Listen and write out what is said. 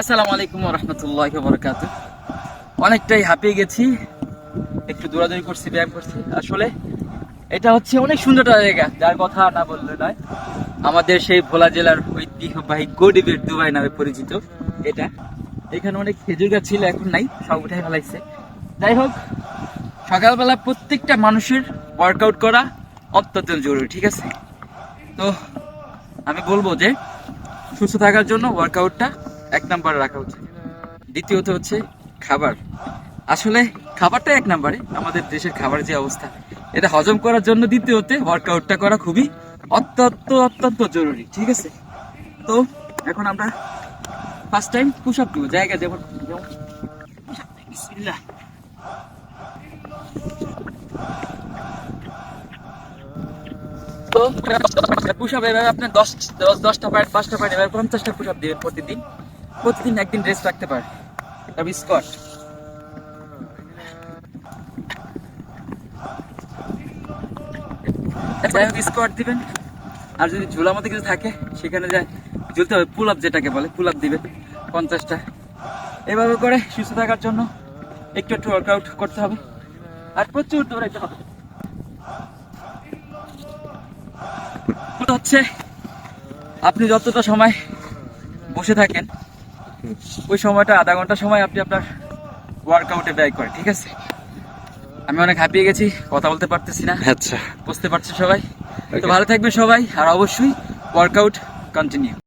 আসসালামু আলাইকুম রহমতুল্লাহ বরকাত অনেকটাই হাঁপিয়ে গেছি, একটু দৌড়াদৌড়ি করছি, ব্যায়াম করছি। আসলে এটা হচ্ছে অনেক সুন্দর জায়গা, যার কথা না বললে নয়। আমাদের সেই ভোলা জেলার ঐতিহ্যবাহী গরিবের দুবাই নামে পরিচিত এটা। এখানে অনেক খেজুর গাছ ছিল, এখন নাই, সব উঠে ফেলাইছে। যাই হোক, সকালবেলা প্রত্যেকটা মানুষের ওয়ার্কআউট করা অত্যন্ত জরুরি, ঠিক আছে? তো আমি বলব যে সুস্থ থাকার জন্য ওয়ার্কআউটটা এক নম্বরে রাখা উচিত। দ্বিতীয়ত হচ্ছে খাবার। আসলে খাবারটা এক নম্বরে আমাদের দেশের খাবার যে অবস্থা। এটা হজম করার জন্য দ্বিতীয়তে ওয়ার্কআউটটা করা খুবই অত্যন্ত অত্যন্ত জরুরি, ঠিক আছে? তো এখন আমরা ফার্স্ট টাইম পুশ আপ জায়গা যেমন যেমন বিসমিল্লাহ। তো পুশ আপ এভাবে আপনার দশ দশ দশটা পাঁচটা পঞ্চাশটা পুশ আপ দিবেন প্রতিদিন। প্রতিদিন একদিন রেস্ট রাখতে পারে তবে স্কট যাই হোক স্কোয়াট দিবেন। আর যদি ঝোলার মধ্যে কিছু থাকে, সেখানে যায় ঝুলতে হবে। পুল আপ যেটাকে বলে পুল আপ দিবেন পঞ্চাশটা। এভাবে করে সুস্থ থাকার জন্য একটু একটু ওয়ার্কআউট করতে হবে। আর প্রচুর দৌড়াইতে হবে। হচ্ছে আপনি যতটা সময় বসে থাকেন ওই সময়টা আধা ঘণ্টা সময় আপনি আপনার ওয়ার্কআউটে ব্যয় করেন ঠিক আছে? আমি অনেক হাঁপিয়ে গেছি কথা বলতে পারতেছি না। আচ্ছা। বুঝতে পারছি সবাই? তো ভালো থাকবে সবাই আর অবশ্যই ওয়ার্কআউট কন্টিনিউ